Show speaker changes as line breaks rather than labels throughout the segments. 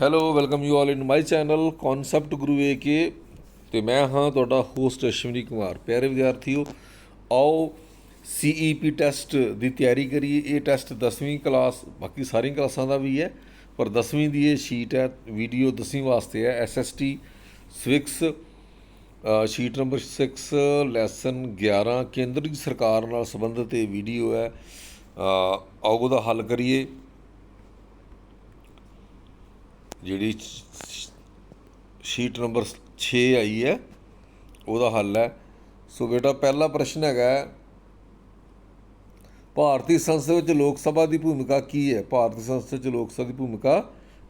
Hello welcome you all in my channel concept Guru A K ਤੇ ਮੈਂ ਹਾਂ ਤੁਹਾਡਾ ਹੋਸਟ ਅਸ਼ਵਨੀ ਕੁਮਾਰ। ਪਿਆਰੇ ਵਿਦਿਆਰਥੀਓ, ਆਓ ਸੀਈਪੀ ਟੈਸਟ ਦੀ ਤਿਆਰੀ ਕਰੀਏ। ਇਹ ਟੈਸਟ 10ਵੀਂ ਕਲਾਸ ਬਾਕੀ ਸਾਰੀਆਂ ਕਲਾਸਾਂ ਦਾ ਵੀ ਹੈ, ਪਰ 10ਵੀਂ ਦੀ ਇਹ ਸ਼ੀਟ ਹੈ ਵੀਡੀਓ 10ਵੀਂ ਵਾਸਤੇ ਹੈ ਐਸਐਸਟੀ ਸਵਿਕਸ ਸ਼ੀਟ ਨੰਬਰ 6 ਲੈਸਨ 11 ਕੇਂਦਰ ਸਰਕਾਰ ਨਾਲ ਸੰਬੰਧਿਤ ਇਹ ਵੀਡੀਓ ਹੈ। ਆਓ ਉਹਦਾ ਹੱਲ ਕਰੀਏ। ਜਿਹੜੀ ਸ਼ੀਟ ਨੰਬਰ 6 ਆਈ ਹੈ, ਉਹਦਾ ਹੱਲ ਹੈ। ਸੋ ਬੇਟਾ, ਪਹਿਲਾ ਪ੍ਰਸ਼ਨ ਹੈਗਾ ਭਾਰਤੀ ਸੰਸਦ ਵਿੱਚ ਲੋਕ ਸਭਾ ਦੀ ਭੂਮਿਕਾ ਕੀ ਹੈ? ਭਾਰਤੀ ਸੰਸਦ ਵਿੱਚ ਲੋਕ ਸਭਾ ਦੀ ਭੂਮਿਕਾ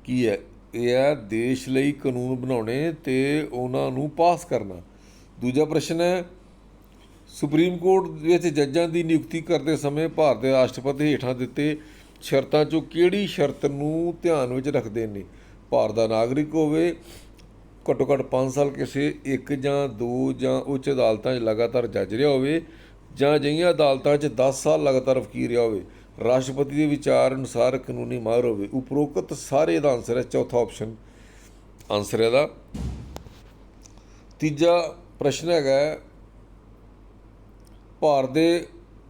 ਕੀ ਹੈ? ਇਹ ਹੈ ਦੇਸ਼ ਲਈ ਕਾਨੂੰਨ ਬਣਾਉਣੇ ਤੇ ਉਹਨਾਂ ਨੂੰ ਪਾਸ ਕਰਨਾ। ਦੂਜਾ ਪ੍ਰਸ਼ਨ ਹੈ, ਸੁਪਰੀਮ ਕੋਰਟ ਵਿੱਚ ਜੱਜਾਂ ਦੀ ਨਿਯੁਕਤੀ ਕਰਦੇ ਸਮੇਂ ਭਾਰਤ ਦੇ ਰਾਸ਼ਟਰਪਤੀ ਹੇਠਾਂ ਦਿੱਤੇ ਸ਼ਰਤਾਂ ਚੋਂ ਕਿਹੜੀ ਸ਼ਰਤ ਨੂੰ ਧਿਆਨ ਵਿੱਚ ਰੱਖਦੇ ਨੇ? ਭਾਰਤ ਦਾ ਨਾਗਰਿਕ ਹੋਵੇ, ਘੱਟੋ ਘੱਟ 5 ਸਾਲ ਕਿਸੇ ਇੱਕ ਜਾਂ ਦੋ ਜਾਂ ਉੱਚ ਅਦਾਲਤਾਂ 'ਚ ਲਗਾਤਾਰ ਜੱਜ ਰਿਹਾ ਹੋਵੇ ਜਾਂ ਅਜਿਹੀਆਂ ਅਦਾਲਤਾਂ 'ਚ 10 ਸਾਲ ਲਗਾਤਾਰ ਵਕੀਲ ਰਿਹਾ ਹੋਵੇ, ਰਾਸ਼ਟਰਪਤੀ ਦੇ ਵਿਚਾਰ ਅਨੁਸਾਰ ਕਾਨੂੰਨੀ ਮਾਹਰ ਹੋਵੇ, ਉਪਰੋਕਤ ਸਾਰੇ ਦਾ ਆਨਸਰ ਹੈ ਚੌਥਾ ਆਪਸ਼ਨ ਆਨਸਰ ਇਹਦਾ। ਤੀਜਾ ਪ੍ਰਸ਼ਨ ਹੈਗਾ ਭਾਰਤ ਦੇ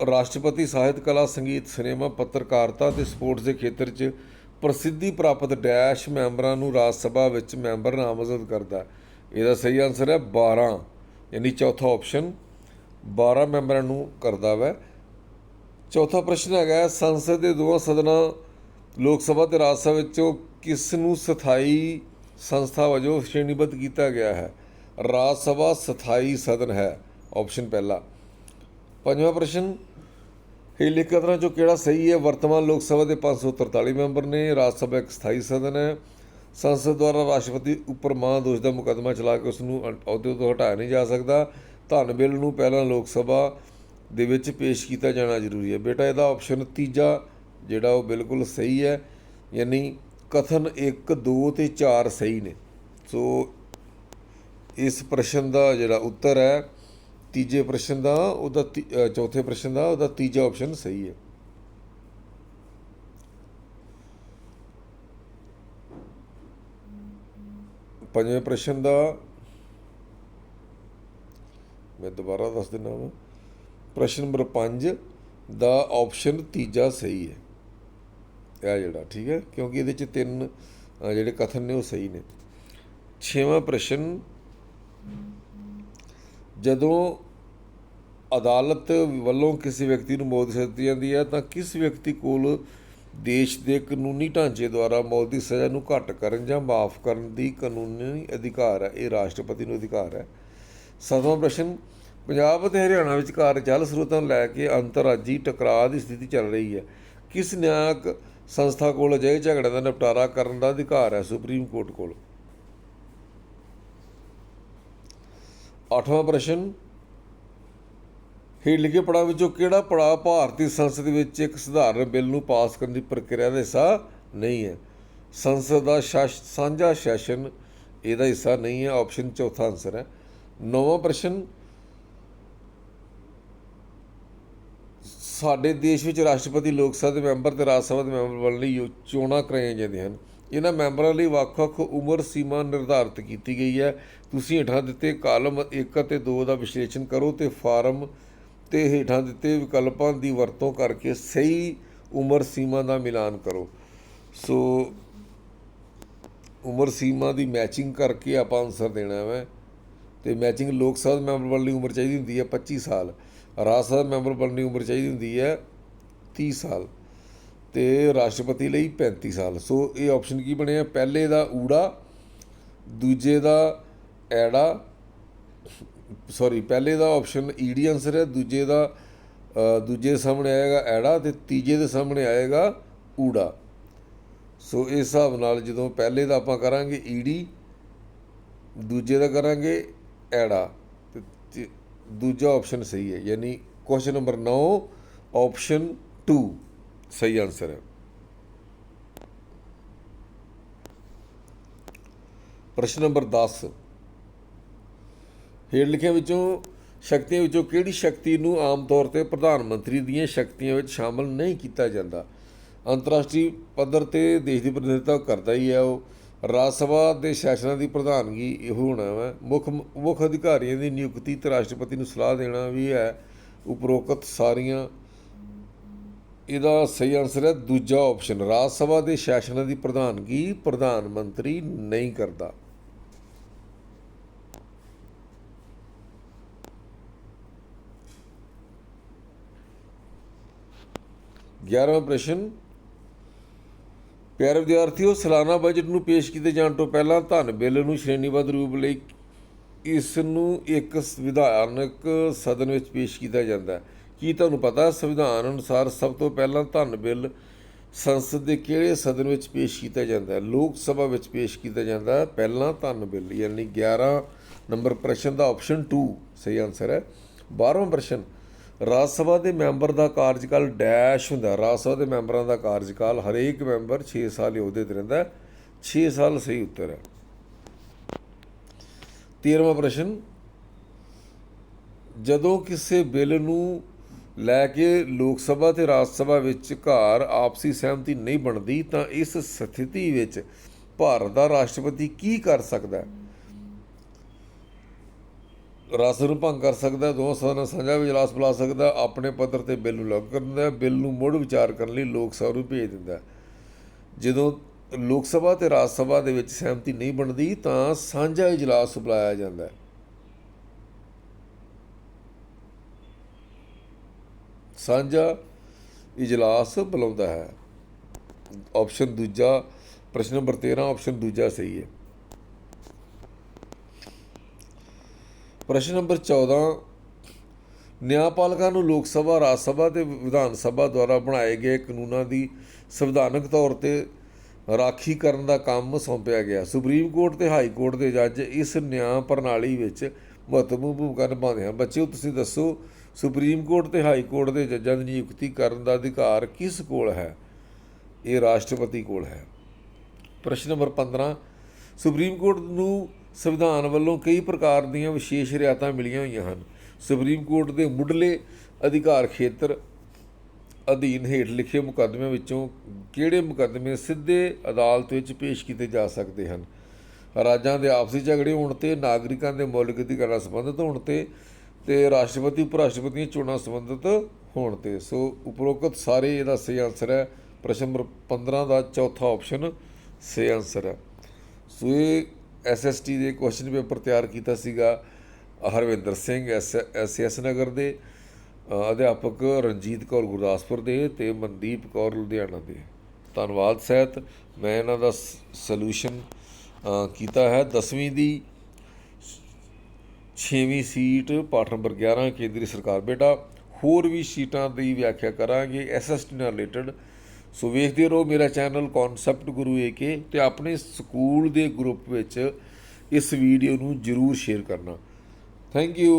ਰਾਸ਼ਟਰਪਤੀ ਸਾਹਿਤ ਕਲਾ, ਸੰਗੀਤ, ਸਿਨੇਮਾ, ਪੱਤਰਕਾਰਤਾ ਤੇ ਸਪੋਰਟਸ ਦੇ ਖੇਤਰ 'ਚ ਪ੍ਰਸਿੱਧੀ ਪ੍ਰਾਪਤ ਡੈਸ਼ ਮੈਂਬਰਾਂ ਨੂੰ ਰਾਜ ਸਭਾ ਵਿੱਚ ਮੈਂਬਰ ਨਾਮਜ਼ਦ ਕਰਦਾ ਇਹਦਾ ਸਹੀ ਆਨਸਰ ਹੈ 12 ਯਾਨੀ ਚੌਥਾ ਆਪਸ਼ਨ 12 ਮੈਂਬਰਾਂ ਨੂੰ ਕਰਦਾ ਵੈ। ਚੌਥਾ ਪ੍ਰਸ਼ਨ ਹੈਗਾ ਸੰਸਦ ਦੇ ਦੋਵਾਂ ਸਦਨਾਂ ਲੋਕ ਸਭਾ ਤੇ ਰਾਜ ਸਭਾ ਵਿੱਚੋਂ ਕਿਸ ਨੂੰ ਸਥਾਈ ਸੰਸਥਾ ਵਜੋਂ ਸ਼੍ਰੇਣੀਬੱਧ ਕੀਤਾ ਗਿਆ ਹੈ? ਰਾਜ ਸਭਾ ਸਥਾਈ ਸਦਨ ਹੈ ਆਪਸ਼ਨ ਪਹਿਲਾ। ਪੰਜਵਾਂ ਪ੍ਰਸ਼ਨ ਇਹ ਹੇਲੇ ਕਦਰਾਂ ਚੋਂ ਕਿਹੜਾ ਸਹੀ ਹੈ? ਵਰਤਮਾਨ ਲੋਕ ਸਭਾ ਦੇ 543 ਮੈਂਬਰ ਨੇ, ਰਾਜ ਸਭਾ ਇੱਕ ਸਥਾਈ ਸਦਨ ਹੈ। ਸੰਸਦ ਦੁਆਰਾ ਰਾਸ਼ਟਰਪਤੀ ਉੱਪਰ ਮਾਂ ਦੋਸ਼ ਦਾ ਮੁਕੱਦਮਾ ਚਲਾ ਕੇ ਉਸ ਨੂੰ ਅਹੁਦੇ ਤੋਂ ਹਟਾਇਆ ਨਹੀਂ ਜਾ ਸਕਦਾ। ਧਨ ਬਿੱਲ ਨੂੰ ਪਹਿਲਾਂ ਲੋਕ ਸਭਾ ਦੇ ਵਿੱਚ ਪੇਸ਼ ਕੀਤਾ ਜਾਣਾ ਜ਼ਰੂਰੀ ਹੈ। ਬੇਟਾ, ਇਹਦਾ ਆਪਸ਼ਨ ਤੀਜਾ, ਜਿਹੜਾ ਉਹ ਬਿਲਕੁਲ ਸਹੀ ਹੈ, ਯਾਨੀ ਕਥਨ 1 2 ਤੇ 4 ਸਹੀ ਨੇ। ਸੋ ਇਸ ਪ੍ਰਸ਼ਨ ਦਾ ਜਿਹੜਾ ਉੱਤਰ ਹੈ ਤੀਜੇ ਪ੍ਰਸ਼ਨ ਦਾ, ਉਹਦਾ ਚੌਥੇ ਪ੍ਰਸ਼ਨ ਦਾ, ਉਹਦਾ ਤੀਜਾ ਆਪਸ਼ਨ ਸਹੀ ਹੈ। ਪੰਜਵੇਂ ਪ੍ਰਸ਼ਨ ਦਾ, ਮੈਂ ਦੁਬਾਰਾ ਦੱਸ ਦਿੰਦਾ ਹਾਂ ਪ੍ਰਸ਼ਨ ਨੰਬਰ 5 ਦਾ ਆਪਸ਼ਨ ਤੀਜਾ ਸਹੀ ਹੈ। ਇਹ ਜਿਹੜਾ, ਠੀਕ ਹੈ? ਕਿਉਂਕਿ ਇਹਦੇ ਚ ਤਿੰਨ ਜਿਹੜੇ ਕਥਨ ਨੇ ਉਹ ਸਹੀ ਨੇ। ਛੇਵਾਂ ਪ੍ਰਸ਼ਨ ਜਦੋਂ ਅਦਾਲਤ ਵੱਲੋਂ ਕਿਸੇ ਵਿਅਕਤੀ ਨੂੰ ਮੌਤ ਦੀ ਸਜ਼ਾ ਦਿੱਤੀ ਜਾਂਦੀ ਹੈ, ਤਾਂ ਕਿਸ ਵਿਅਕਤੀ ਕੋਲ ਦੇਸ਼ ਦੇ ਕਾਨੂੰਨੀ ਢਾਂਚੇ ਦੁਆਰਾ ਮੌਤ ਦੀ ਸਜ਼ਾ ਨੂੰ ਘੱਟ ਕਰਨ ਜਾਂ ਮਾਫ ਕਰਨ ਦੀ ਕਾਨੂੰਨੀ ਅਧਿਕਾਰ ਹੈ? ਇਹ ਰਾਸ਼ਟਰਪਤੀ ਨੂੰ ਅਧਿਕਾਰ ਹੈ। ਸਤਵਾਂ ਪ੍ਰਸ਼ਨ, ਪੰਜਾਬ ਅਤੇ ਹਰਿਆਣਾ ਵਿਚਕਾਰ ਜਲ ਸਰੋਤਾਂ ਨੂੰ ਲੈ ਕੇ ਅੰਤਰਰਾਜੀ ਟਕਰਾਅ ਦੀ ਸਥਿਤੀ ਚੱਲ ਰਹੀ ਹੈ। ਕਿਸ ਨਿਆਂਕ ਸੰਸਥਾ ਕੋਲ ਅਜਿਹੇ ਝਗੜਿਆਂ ਦਾ ਨਿਪਟਾਰਾ ਕਰਨ ਦਾ ਅਧਿਕਾਰ ਹੈ ਸੁਪਰੀਮ ਕੋਰਟ ਕੋਲ? ਅੱਠਵਾਂ ਪ੍ਰਸ਼ਨ। ਹੇਠ ਲਿਖੇ ਪੜਾਅ ਵਿੱਚੋਂ ਕਿਹੜਾ ਪੜਾਅ ਭਾਰਤੀ ਸੰਸਦ ਵਿੱਚ ਇੱਕ ਸਧਾਰਨ ਬਿੱਲ ਨੂੰ ਪਾਸ ਕਰਨ ਦੀ ਪ੍ਰਕਿਰਿਆ ਦਾ ਹਿੱਸਾ ਨਹੀਂ ਹੈ? ਸੰਸਦ ਦਾ ਸ਼ਾਸ- ਸਾਂਝਾ ਸੈਸ਼ਨ ਇਹਦਾ ਹਿੱਸਾ ਨਹੀਂ ਹੈ, ਆਪਸ਼ਨ ਚੌਥਾ ਆਨਸਰ ਹੈ। ਨੌਵਾਂ ਪ੍ਰਸ਼ਨ। ਸਾਡੇ ਦੇਸ਼ ਵਿੱਚ ਰਾਸ਼ਟਰਪਤੀ ਲੋਕ ਸਭਾ ਦੇ ਮੈਂਬਰ ਤੇ ਰਾਜ ਸਭਾ ਦੇ ਮੈਂਬਰ ਵੱਲ ਲਈ ਯੋ- ਚੋਣਾਂ ਕਰਾਈਆਂ ਜਾਂਦੀਆਂ ਹਨ। ਇਹਨਾਂ ਮੈਂਬਰਾਂ ਲਈ ਵੱਖ-ਵੱਖ ਉਮਰ ਸੀਮਾ ਨਿਰਧਾਰਿਤ ਕੀਤੀ ਗਈ ਹੈ। ਤੁਸੀਂ ਹੇਠਾਂ ਦਿੱਤੇ ਕਾਲਮ 1 ਅਤੇ 2 ਦਾ ਵਿਸ਼ਲੇਸ਼ਣ ਕਰੋ ਤੇ ਫਾਰਮ ਤੇ ਹੇਠਾਂ ਦਿੱਤੇ ਵਿਕਲਪਾਂ ਦੀ ਵਰਤੋਂ ਕਰਕੇ ਸਹੀ ਉਮਰ ਸੀਮਾ ਦਾ ਮਿਲਾਨ ਕਰੋ। ਸੋ ਉਮਰ ਸੀਮਾ ਦੀ ਮੈਚਿੰਗ ਕਰਕੇ ਆਪਾਂ ਆਨਸਰ ਦੇਣਾ ਹੈ ਤੇ ਮੈਚਿੰਗ ਲੋਕ ਸਭਾ ਮੈਂਬਰ ਵੱਲ ਉਮਰ ਚਾਹੀਦੀ ਹੁੰਦੀ ਹੈ 25 ਸਾਲ, ਰਾਜ ਸਭਾ ਮੈਂਬਰ ਵੱਲ ਦੀ ਉਮਰ ਚਾਹੀਦੀ ਹੁੰਦੀ ਹੈ 30 ਸਾਲ। ਤੇ ਰਾਸ਼ਟਰਪਤੀ ਲਈ 35 ਸਾਲ। ਸੋ ਇਹ ਆਪਸ਼ਨ ਕੀ ਬਣਿਆ? ਪਹਿਲੇ ਦਾ ਊੜਾ, ਦੂਜੇ ਦਾ ਐੜਾ ਸੌਰੀ ਪਹਿਲੇ ਦਾ ਆਪਸ਼ਨ ਈਡੀ ਆਨਸਰ ਹੈ, ਦੂਜੇ ਦਾ ਦੂਜੇ ਦੇ ਸਾਹਮਣੇ ਆਏਗਾ ਐੜਾ ਤੇ ਤੀਜੇ ਦੇ ਸਾਹਮਣੇ ਆਏਗਾ ਊੜਾ। ਸੋ ਇਸ ਹਿਸਾਬ ਨਾਲ ਜਦੋਂ ਪਹਿਲੇ ਦਾ ਆਪਾਂ ਕਰਾਂਗੇ ਈਡੀ, ਦੂਜੇ ਦਾ ਕਰਾਂਗੇ ਐੜਾ। ਤੇ ਦੂਜਾ ਆਪਸ਼ਨ ਸਹੀ ਹੈ, ਯਾਨੀ ਕੁਐਸਚਨ ਨੰਬਰ 9 ਆਪਸ਼ਨ 2 ਸਹੀ ਆਨਸਰ ਹੈ। ਪ੍ਰਸ਼ਨ ਨੰਬਰ 10 ਹੇਠ ਲਿਖਿਆਂ ਵਿੱਚੋਂ ਸ਼ਕਤੀਆਂ ਵਿੱਚੋਂ ਕਿਹੜੀ ਸ਼ਕਤੀ ਨੂੰ ਆਮ ਤੌਰ ਤੇ ਪ੍ਰਧਾਨ ਮੰਤਰੀ ਦੀਆਂ ਸ਼ਕਤੀਆਂ ਵਿੱਚ ਸ਼ਾਮਲ ਨਹੀਂ ਕੀਤਾ ਜਾਂਦਾ? ਅੰਤਰਰਾਸ਼ਟਰੀ ਪੱਧਰ ਤੇ ਦੇਸ਼ ਦੀ ਪ੍ਰਤੀਨਿਧਤਾ ਕਰਦਾ ਹੀ ਹੈ ਉਹ। ਰਾਜ ਸਭਾ ਦੇ ਸੈਸ਼ਨਾਂ ਦੀ ਪ੍ਰਧਾਨਗੀ ਇਹੋ ਹੋਣਾ ਵਾ। ਮੁੱਖ ਮੁੱਖ ਅਧਿਕਾਰੀਆਂ ਦੀ ਨਿਯੁਕਤੀ ਤੇ ਰਾਸ਼ਟਰਪਤੀ ਨੂੰ ਸਲਾਹ ਦੇਣਾ ਵੀ ਹੈ। ਉਪਰੋਕਤ ਸਾਰੀਆਂ ਇਹਦਾ ਸਹੀ ਆਨਸਰ ਹੈ ਦੂਜਾ ਆਪਸ਼ਨ ਰਾਜ ਸਭਾ ਦੇ ਸੈਸ਼ਨਾਂ ਦੀ ਪ੍ਰਧਾਨਗੀ ਪ੍ਰਧਾਨ ਮੰਤਰੀ ਨਹੀਂ ਕਰਦਾ। ਗਿਆਰਵਾਂ ਪ੍ਰਸ਼ਨ, ਪਿਆਰੇ ਵਿਦਿਆਰਥੀਓ, ਸਾਲਾਨਾ ਬਜਟ ਨੂੰ ਪੇਸ਼ ਕੀਤੇ ਜਾਣ ਤੋਂ ਪਹਿਲਾਂ ਧਨ ਬਿੱਲ ਨੂੰ ਸ਼੍ਰੇਣੀਬੱਧ ਰੂਪ ਲਈ ਇਸ ਨੂੰ ਇੱਕ ਸੰਵਿਧਾਨਕ ਸਦਨ ਵਿੱਚ ਪੇਸ਼ ਕੀਤਾ ਜਾਂਦਾ ਹੈ। ਕੀ ਤੁਹਾਨੂੰ ਪਤਾ ਸੰਵਿਧਾਨ ਅਨੁਸਾਰ ਸਭ ਤੋਂ ਪਹਿਲਾਂ ਧਨ ਬਿੱਲ ਸੰਸਦ ਦੇ ਕਿਹੜੇ ਸਦਨ ਵਿੱਚ ਪੇਸ਼ ਕੀਤਾ ਜਾਂਦਾ ਹੈ? ਲੋਕ ਸਭਾ ਵਿੱਚ ਪੇਸ਼ ਕੀਤਾ ਜਾਂਦਾ ਹੈ। ਪਹਿਲਾਂ ਧਨ ਬਿੱਲ, ਯਾਨੀ 11 ਨੰਬਰ ਪ੍ਰਸ਼ਨ ਦਾ ਆਪਸ਼ਨ 2 ਸਹੀ ਆਨਸਰ ਹੈ। 12ਵਾਂ ਪ੍ਰਸ਼ਨ, ਰਾਜ ਸਭਾ ਦੇ ਮੈਂਬਰ ਦਾ ਕਾਰਜਕਾਲ ਡੈਸ਼ ਹੁੰਦਾ ਰਾਜ ਸਭਾ ਦੇ ਮੈਂਬਰਾਂ ਦਾ ਕਾਰਜਕਾਲ ਹਰੇਕ ਮੈਂਬਰ 6 ਸਾਲ ਹੀ ਅਹੁਦੇ ਤੇ ਰਹਿੰਦਾ ਹੈ। 6 ਸਾਲ ਸਹੀ ਉੱਤਰ ਹੈ। 13ਵਾਂ ਪ੍ਰਸ਼ਨ, ਜਦੋਂ ਕਿਸੇ ਬਿੱਲ ਨੂੰ ਲੈ ਕੇ ਲੋਕ ਸਭਾ ਤੇ ਰਾਜ ਸਭਾ ਵਿੱਚ ਘਰ ਆਪਸੀ ਸਹਿਮਤੀ ਨਹੀਂ ਬਣਦੀ ਤਾਂ ਇਸ ਸਥਿਤੀ ਵਿੱਚ ਭਾਰਤ ਦਾ ਰਾਸ਼ਟਰਪਤੀ ਕੀ ਕਰ ਸਕਦਾ ਹੈ? ਰਾਜ ਨੂੰ ਭੰਗ ਕਰ ਸਕਦਾ ਹੈ, ਦੋਵਾਂ ਸਦਨਾਂ ਸਾਂਝਾ ਇਜਲਾਸ ਬੁਲਾ ਸਕਦਾ ਆਪਣੇ ਪੱਧਰ ਤੇ ਬਿੱਲ ਨੂੰ ਲਾਗੂ ਕਰ ਦਿੰਦਾ ਬਿੱਲ ਨੂੰ ਮੁੜ ਵਿਚਾਰ ਕਰਨ ਲਈ ਲੋਕ ਸਭਾ ਨੂੰ ਭੇਜ ਦਿੰਦਾ ਜਦੋਂ ਲੋਕ ਸਭਾ ਤੇ ਰਾਜ ਸਭਾ ਦੇ ਵਿੱਚ ਸਹਿਮਤੀ ਨਹੀਂ ਬਣਦੀ ਤਾਂ ਸਾਂਝਾ ਇਜਲਾਸ ਬੁਲਾਇਆ ਜਾਂਦਾ ਹੈ। ਸਾਂਝਾ ਇਜਲਾਸ ਬੁਲਾਉਂਦਾ ਹੈ। ਆਪਸ਼ਨ ਦੂਜਾ, ਪ੍ਰਸ਼ਨ ਨੰਬਰ 13 ਆਪਸ਼ਨ ਦੂਜਾ ਸਹੀ ਹੈ। ਪ੍ਰਸ਼ਨ ਨੰਬਰ 14 ਨਿਆਂਪਾਲਕਾਂ ਨੂੰ ਲੋਕ ਸਭਾ, ਰਾਜ ਸਭਾ ਤੇ ਵਿਧਾਨ ਸਭਾ ਦੁਆਰਾ ਬਣਾਏ ਗਏ ਕਾਨੂੰਨਾਂ ਦੀ ਸੰਵਿਧਾਨਕ ਤੌਰ ਤੇ ਰਾਖੀ ਕਰਨ ਦਾ ਕੰਮ ਸੌਂਪਿਆ ਗਿਆ। ਸੁਪਰੀਮ ਕੋਰਟ ਤੇ ਹਾਈ ਕੋਰਟ ਦੇ ਜੱਜ ਇਸ ਨਿਆਂ ਪ੍ਰਣਾਲੀ ਵਿੱਚ ਮਹੱਤਵਪੂਰਨ ਭੂਮਿਕਾ ਨਿਭਾਉਂਦੇ ਹਨ। ਬੱਚਿਓ, ਤੁਸੀਂ ਦੱਸੋ ਸੁਪਰੀਮ ਕੋਰਟ ਤੇ ਹਾਈ ਕੋਰਟ ਦੇ ਜੱਜਾਂ ਦੀ ਨਿਯੁਕਤੀ ਕਰਨ ਦਾ ਅਧਿਕਾਰ ਕਿਸ ਕੋਲ ਹੈ? ਇਹ ਰਾਸ਼ਟਰਪਤੀ ਕੋਲ ਹੈ। ਪ੍ਰਸ਼ਨ ਨੰਬਰ 15 ਸੁਪਰੀਮ ਕੋਰਟ ਨੂੰ ਸੰਵਿਧਾਨ ਵੱਲੋਂ ਕਈ ਪ੍ਰਕਾਰ ਦੀਆਂ ਵਿਸ਼ੇਸ਼ ਰਿਆਇਤਾਂ ਮਿਲੀਆਂ ਹੋਈਆਂ ਹਨ। ਸੁਪਰੀਮ ਕੋਰਟ ਦੇ ਮੁੱਢਲੇ ਅਧਿਕਾਰ ਖੇਤਰ ਅਧੀਨ ਹੇਠ ਲਿਖੇ ਮੁਕੱਦਮਿਆਂ ਵਿੱਚੋਂ ਕਿਹੜੇ ਮੁਕੱਦਮੇ ਸਿੱਧੇ ਅਦਾਲਤ ਵਿੱਚ ਪੇਸ਼ ਕੀਤੇ ਜਾ ਸਕਦੇ ਹਨ? ਰਾਜਾਂ ਦੇ ਆਪਸੀ ਝਗੜੇ ਹੋਣ ਤੇ, ਨਾਗਰਿਕਾਂ ਦੇ ਮੌਲਿਕ ਅਧਿਕਾਰਾਂ ਨਾਲ ਸੰਬੰਧਿਤ ਹੋਣ ਤੇ ਤੇ ਰਾਸ਼ਟਰਪਤੀ ਉਪ ਰਾਸ਼ਟਰਪਤੀ ਦੀਆਂ ਚੋਣਾਂ ਸੰਬੰਧਿਤ ਹੋਣ ਤੇ। ਸੋ ਉਪਰੋਕਤ ਸਾਰੇ ਇਹਦਾ ਸਹੀ ਆਨਸਰ ਹੈ। ਪ੍ਰਸ਼ਨ ਨੰਬਰ 15 ਦਾ ਚੌਥਾ ਆਪਸ਼ਨ ਸਹੀ ਆਨਸਰ ਹੈ। ਸੋ ਇਹ ਐਸਐਸਟੀ ਦੇ ਕੁਐਸਚਨ ਪੇਪਰ ਤਿਆਰ ਕੀਤਾ ਸੀਗਾ ਹਰਵਿੰਦਰ ਸਿੰਘ ਐਸਐਸ ਨਗਰ ਦੇ ਅਧਿਆਪਕ ਰਣਜੀਤ ਕੌਰ ਗੁਰਦਾਸਪੁਰ ਦੇ ਤੇ ਮਨਦੀਪ ਕੌਰ ਲੁਧਿਆਣਾ ਦੇ। ਧੰਨਵਾਦ ਸਹਿਤ, ਮੈਂ ਇਹਨਾਂ ਦਾ ਸੋਲੂਸ਼ਨ ਕੀਤਾ ਹੈ। 10ਵੀਂ ਦੀ ਛੇਵੀਂ ਸੀਟ, ਪਾਠ ਨੰਬਰ 11 ਕੇਂਦਰੀ ਸਰਕਾਰ ਬੇਟਾ। ਹੋਰ ਵੀ ਸੀਟਾਂ ਦੀ ਵਿਆਖਿਆ ਕਰਾਂਗੇ ਐਸਐਸਟੀ ਨਾਲ ਰਿਲੇਟਡ ਸੋ ਵੇਖਦੇ ਰਹੋ ਮੇਰਾ ਚੈਨਲ ਕਨਸੈਪਟ ਗੁਰੂ ਏਕੇ ਤੇ ਆਪਣੇ ਸਕੂਲ ਦੇ ਗਰੁੱਪ ਵਿੱਚ ਇਸ ਵੀਡੀਓ ਨੂੰ ਜਰੂਰ ਸ਼ੇਅਰ ਕਰਨਾ। Thank you